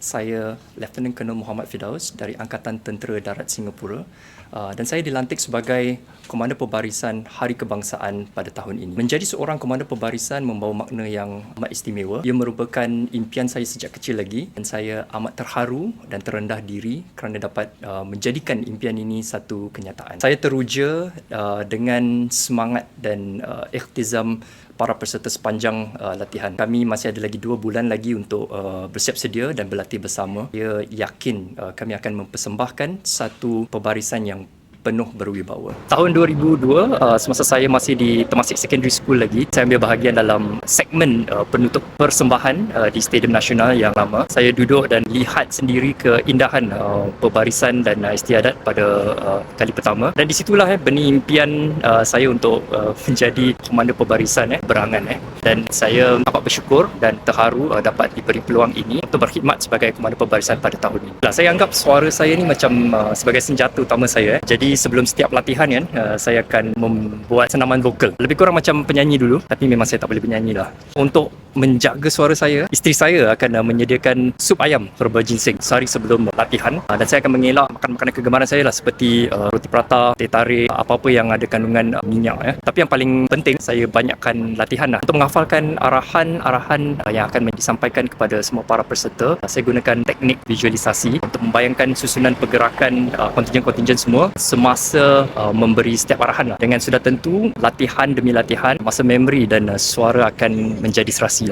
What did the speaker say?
Saya Lieutenant Colonel Muhammad Fidaus dari Angkatan Tentera Darat Singapura uh, dan saya dilantik sebagai Komander Pembarisan Hari Kebangsaan pada tahun ini. Menjadi seorang Komander Pembarisan membawa makna yang amat istimewa. Ia merupakan impian saya sejak kecil lagi dan saya amat terharu dan terendah diri kerana dapat uh, menjadikan impian ini satu kenyataan. Saya teruja uh, dengan semangat dan uh, ikhtizam para peserta sepanjang uh, latihan. Kami masih ada lagi dua bulan lagi untuk uh, bersiap sedia dan berlatih bersama. Ia yakin uh, kami akan mempersembahkan satu pembarisan yang penuh berwibawa. Tahun 2002 uh, semasa saya masih di Temasek Secondary School lagi, saya ambil bahagian dalam segmen uh, penutup persembahan uh, di Stadium Nasional yang lama. Saya duduk dan lihat sendiri keindahan uh, pembarisan dan uh, istiadat pada uh, kali pertama dan di situlah eh, benih impian uh, saya untuk uh, menjadi komander pembarisan eh, berangan eh. Dan saya amat bersyukur dan terharu uh, dapat diberi peluang ini untuk berkhidmat sebagai komander pembarisan pada tahun ini. Lah, saya anggap suara saya ni macam uh, sebagai senjata utama saya. Eh. Jadi sebelum setiap latihan kan uh, saya akan membuat senaman vokal. Lebih kurang macam penyanyi dulu tapi memang saya tak boleh penyanyi lah. Untuk menjaga suara saya isteri saya akan uh, menyediakan sup ayam herba ginseng sehari sebelum latihan uh, dan saya akan mengelak makan makanan kegemaran saya lah seperti uh, roti prata teh tarik apa-apa yang ada kandungan uh, minyak ya tapi yang paling penting saya banyakkan latihan lah untuk menghafalkan arahan-arahan uh, yang akan disampaikan kepada semua para peserta uh, saya gunakan teknik visualisasi untuk membayangkan susunan pergerakan uh, kontingen-kontingen semua semasa uh, memberi setiap arahan lah. Dengan sudah tentu latihan demi latihan, masa memori dan uh, suara akan menjadi serasi.